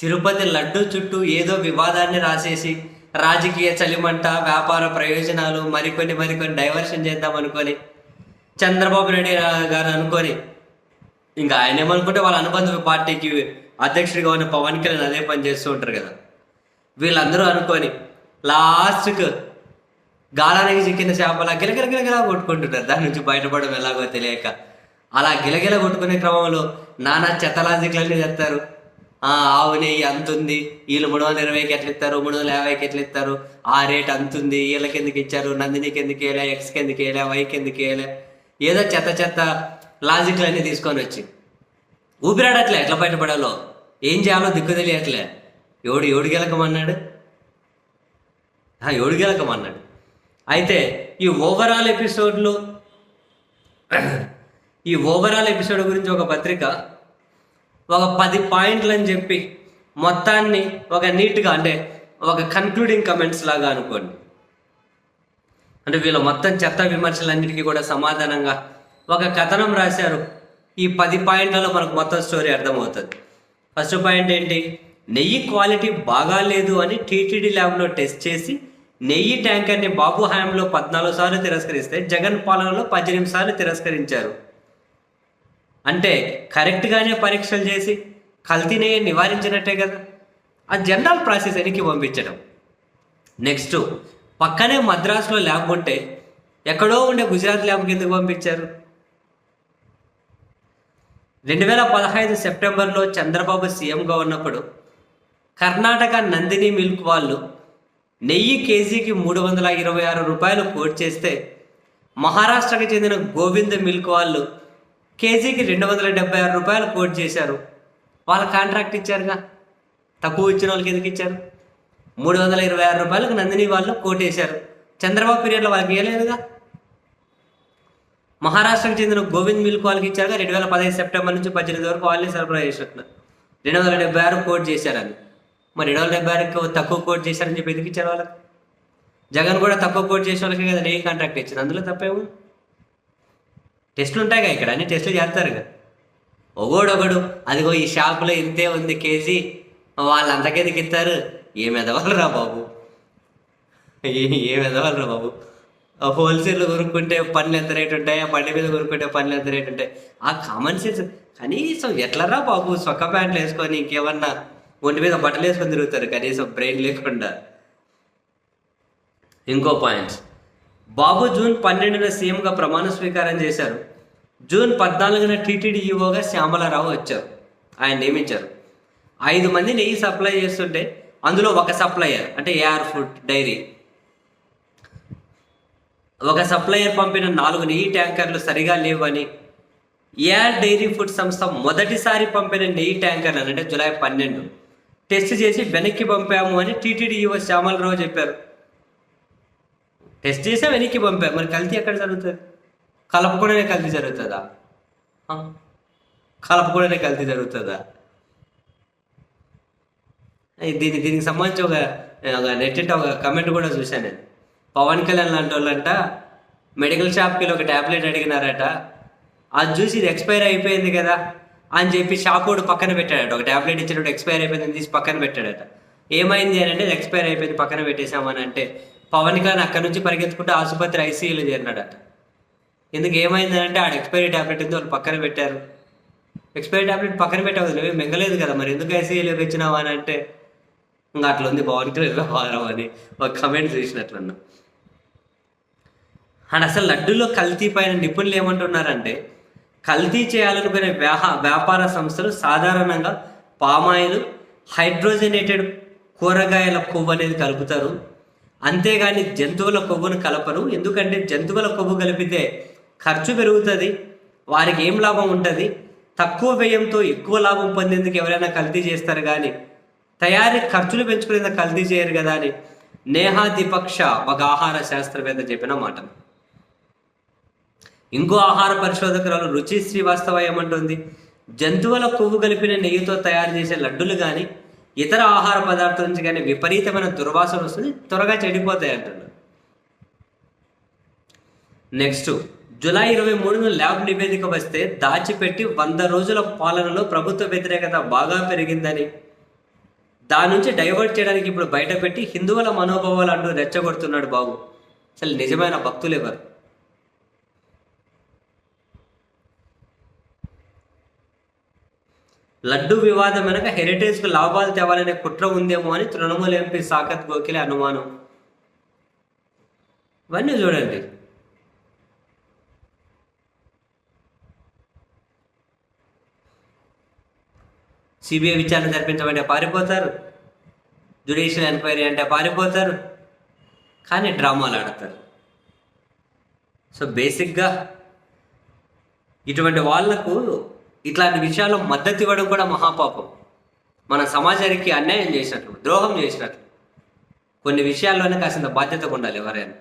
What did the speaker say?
తిరుపతి లడ్డు చుట్టూ ఏదో వివాదాన్ని రాసేసి రాజకీయ చలిమంట వ్యాపార ప్రయోజనాలు మరికొన్ని మరికొన్ని డైవర్షన్ చేద్దాం అనుకొని చంద్రబాబు నాయుడు గారు అనుకొని ఇంకా ఆయన ఏమనుకుంటే వాళ్ళ అనుబంధ పార్టీకి అధ్యక్షుడిగా ఉన్న పవన్ కళ్యాణ్ అదే పని చేస్తూ ఉంటారు కదా. వీళ్ళందరూ అనుకొని లాస్ట్కు గాలానికి చిక్కిన చేపల గిలగిల గిలగిలా కొట్టుకుంటుంటారు. దాని నుంచి బయటపడడం ఎలాగో తెలియక. అలా గిలగిల కొట్టుకునే క్రమంలో నానా చెత్తలాజిక్లన్నీ చెప్తారు ఆవు నెయ్యి అంత ఉంది వీళ్ళు మూడు వందల ఇరవైకి ఎట్లా ఇస్తారు? మూడు వందల యాభైకి ఎట్లా ఇస్తారు? ఆ రేట్ అంత ఉంది వీళ్ళకి ఎందుకు ఇచ్చారు? నందినికి ఎందుకు వేయలే ఎక్స్కి ఎందుకు వేయలే వైకి ఎందుకు వేయలే ఏదో చెత్త చెత్త లాజిక్లన్నీ తీసుకొని వచ్చి. ఊపిరాడట్లే. ఎట్లా బయటపడాలో? ఏం చేయాలో దిక్కు తెలియట్లే. ఎవడు ఎవడు గెలకమన్నాడు? ఎవడు గెలకమన్నాడు. అయితే ఈ ఓవరాల్ ఎపిసోడ్లో ఈ ఓవరాల్ ఎపిసోడ్ గురించి ఒక పత్రిక ఒక పది పాయింట్లు అని చెప్పి మొత్తాన్ని ఒక నీట్గా అంటే ఒక కన్క్లూడింగ్ కమెంట్స్ లాగా అనుకోండి. అంటే వీళ్ళు మొత్తం చెత్త విమర్శలన్నిటికీ కూడా సమాధానంగా ఒక కథనం రాశారు. ఈ పది పాయింట్లలో మనకు మొత్తం స్టోరీ అర్థమవుతుంది. ఫస్ట్ పాయింట్ ఏంటి? నెయ్యి క్వాలిటీ బాగాలేదు అని టీటీడీ ల్యాబ్లో టెస్ట్ చేసి నెయ్యి ట్యాంకర్ని బాబు హయాంలో పద్నాలుగు సార్లు తిరస్కరిస్తే జగన్ పాలనలో పద్దెనిమిది సార్లు తిరస్కరించారు. అంటే కరెక్ట్గానే పరీక్షలు చేసి కల్తీ నెయ్యి నివారించినట్టే కదా. ఆ జనరల్ ప్రాసెస్ వెనక్కి పంపించడం. నెక్స్ట్ పక్కనే మద్రాసులో ల్యాబ్ ఉంటే ఎక్కడో ఉండే గుజరాత్ ల్యాబ్కి ఎందుకు పంపించారు? రెండు వేల పదహైదు సెప్టెంబర్లో చంద్రబాబు సీఎంగా ఉన్నప్పుడు కర్ణాటక నందిని మిల్క్ వాళ్ళు నెయ్యి కేజీకి మూడు వందల ఇరవై ఆరు రూపాయలు కోట్ చేస్తే మహారాష్ట్రకు చెందిన గోవింద్ మిల్క్ వాళ్ళు కేజీకి రెండు వందల డెబ్బై ఆరు రూపాయలు కోట్ చేశారు. వాళ్ళ కాంట్రాక్ట్ ఇచ్చారుగా. తక్కువ ఇచ్చిన వాళ్ళకి ఎందుకు ఇచ్చారు? మూడు వందల ఇరవై ఆరు రూపాయలకు నందిని వాళ్ళు కోటేశారు చంద్రబాబు పీరియడ్లో వాళ్ళకి ఇవ్వలేదుగా మహారాష్ట్రకు చెందిన గోవింద్ మిల్క్ వాళ్ళకి ఇచ్చారుగా. రెండు వేల పదహైదు సెప్టెంబర్ నుంచి పద్దెనిమిది వరకు వాళ్ళే సరఫరా చేసినట్టున్నారు రెండు వందల డెబ్బై ఆరు కోట్ చేశారని. మరి రెండు వందల డెబ్బై ఆరుకి తక్కువ కోట్ చేశారని చెప్పి ఎందుకు ఇచ్చారు వాళ్ళకి? జగన్ కూడా తక్కువ కోట్ చేసిన వాళ్ళకి కదా నెయ్యి కాంట్రాక్ట్ ఇచ్చింది అందులో తప్పేమో టెస్టులు ఉంటాయిగా ఇక్కడ అన్ని టెస్టులు చేస్తారుగా ఒకడొకడు అదిగో ఈ షాపులో ఇంతే ఉంది కేజీ వాళ్ళు అంతకెందుకు ఇస్తారు. ఏం ఎదవాలరా బాబు? ఏమి ఎదవాలరా బాబు? హోల్సేల్ కొనుక్కుంటే పనులు ఎంత రేట్ ఉంటాయి? ఆ బండి మీద కొనుక్కుంటే పనులు ఎంత రేట్ ఉంటాయి? ఆ కామన్ సెన్స్ కనీసం ఎట్లరా బాబు సొక్క ప్యాంట్లు వేసుకొని ఇంకేమన్నా ఒంటి మీద బట్టలు వేసుకొని తిరుగుతారు కనీసం బ్రెయిన్ లేకుండా. ఇంకో పాయింట్స్ బాబు జూన్ పన్నెండున సీఎంగా ప్రమాణ స్వీకారం చేశారు. జూన్ పద్నాలుగున టీటీడీ ఈవోగా శ్యామలారావు వచ్చారు. ఆయన నియమించారు. ఐదు మంది నెయ్యి సప్లై చేస్తుంటే అందులో ఒక సప్లయర్ అంటే ఏఆర్ ఫుడ్ డైరీ. ఒక సప్లయర్ పంపిన నాలుగు నెయ్యి ట్యాంకర్లు సరిగా లేవని ఏఆర్ డైరీ ఫుడ్ సంస్థ మొదటిసారి పంపిన నెయ్యి ట్యాంకర్లు అంటే జూలై పన్నెండు టెస్ట్ చేసి వెనక్కి పంపాము అని టీటీడీ ఈవో శ్యామలరావు చెప్పారు. టెస్ట్ చేసే వెనక్కి పంపారు మరి కల్తీ ఎక్కడ జరుగుతుంది? కలపకుండానే కల్తీ జరుగుతుందా? కలపకుండానే కల్తీ జరుగుతుందా? ఈ దీని దీనికి సంబంధించి ఒక ఒక నెట్ ఒక కమెంట్ కూడా చూశాను నేను. పవన్ కళ్యాణ్ లాంటి వాళ్ళంట మెడికల్ షాప్కి వెళ్ళి ఒక ట్యాబ్లెట్ అడిగినారట. అది చూసి ఇది ఎక్స్పైర్ అయిపోయింది కదా అని చెప్పి షాప్ వాడు పక్కన పెట్టాడట. ఒక ట్యాబ్లెట్ ఇచ్చినప్పుడు ఎక్స్పైర్ అయిపోయింది తీసి పక్కన పెట్టాడట. ఏమైంది అని అంటే ఎక్స్పైర్ అయిపోయింది పక్కన పెట్టేశామని అంటే పవన్ కళ్యాణ్ అక్కడ నుంచి పరిగెత్తుకుంటే ఆసుపత్రి ఐసీయూలో చేరినాడట. ఎందుకు ఏమైంది అంటే ఆడ ఎక్స్పైరీ ట్యాబ్లెట్ ఉంది వాళ్ళు పక్కన పెట్టారు. ఎక్స్పైరీ ట్యాబ్లెట్ పక్కన పెట్టవద్దు నువ్వే మింగలేదు కదా మరి. ఎందుకు ఐసీయూలోకి వచ్చినావా అని అంటే ఇంకా అట్లా ఉంది పవన్ కళ్యాణ్ అని ఒక కమెంట్ చూసినట్లన్నా. అండ్ అసలు లడ్డూలో కల్తీ పైన నిపుణులు ఏమంటున్నారంటే కల్తీ చేయాలనుకునే వ్యాహ వ్యాపార సంస్థలు సాధారణంగా పామాయిల్ హైడ్రోజనేటెడ్ కూరగాయల కొవ్వు అనేది కలుపుతారు. అంతేగాని జంతువుల కొవ్వును కలపరు ఎందుకంటే జంతువుల కొవ్వు కలిపితే ఖర్చు పెరుగుతుంది వారికి ఏం లాభం ఉంటుంది? తక్కువ వ్యయంతో ఎక్కువ లాభం పొందేందుకు ఎవరైనా కల్తీ చేస్తారు కానీ తయారీ ఖర్చులు పెంచుకునేందుకు కల్తీ చేయరు కదా అని నేహాదిపక్ష ఒక ఆహార శాస్త్రవేత్త చెప్పిన మాట. ఇంకో ఆహార పరిశోధకురాలు రుచి శ్రీవాస్తవ ఏమంటుంది? జంతువుల కొవ్వు కలిపిన నెయ్యితో తయారు చేసే లడ్డులు కానీ ఇతర ఆహార పదార్థాల నుంచి కానీ విపరీతమైన దుర్వాసన వస్తుంది త్వరగా చెడిపోతాయి అంటున్నారు నెక్స్ట్ జూలై ఇరవై మూడున ల్యాబ్ నివేదిక వస్తే దాచిపెట్టి వంద రోజుల పాలనలో ప్రభుత్వ వ్యతిరేకత బాగా పెరిగిందని. దాని నుంచి డైవర్ట్ చేయడానికి ఇప్పుడు బయటపెట్టి హిందువుల మనోభావాలు అంటూ రెచ్చగొడుతున్నాడు బాబు. అసలు నిజమైన భక్తులు ఎవరు? లడ్డు వివాదం వెనక హెరిటేజ్కు లాభాలు తేవాలనే కుట్ర ఉందేమో అని తృణమూల్ ఎంపీ సాకత్ గోఖలే అనుమానం. ఇవన్నీ చూడండి. సిబిఐ విచారణ జరిపించమంటే పారిపోతారు. జ్యుడిషియల్ ఎంక్వైరీ అంటే పారిపోతారు. కానీ డ్రామాలు ఆడతారు. సో బేసిక్గా ఇటువంటి వాళ్ళకు ఇట్లాంటి విషయాల్లో మద్దతు ఇవ్వడం కూడా మహాపాపం. మన సమాజానికి అన్యాయం చేసినట్లు ద్రోహం చేసినట్లు. కొన్ని విషయాల్లోనే కాసింత బాధ్యతగా ఉండాలి ఎవరైనా.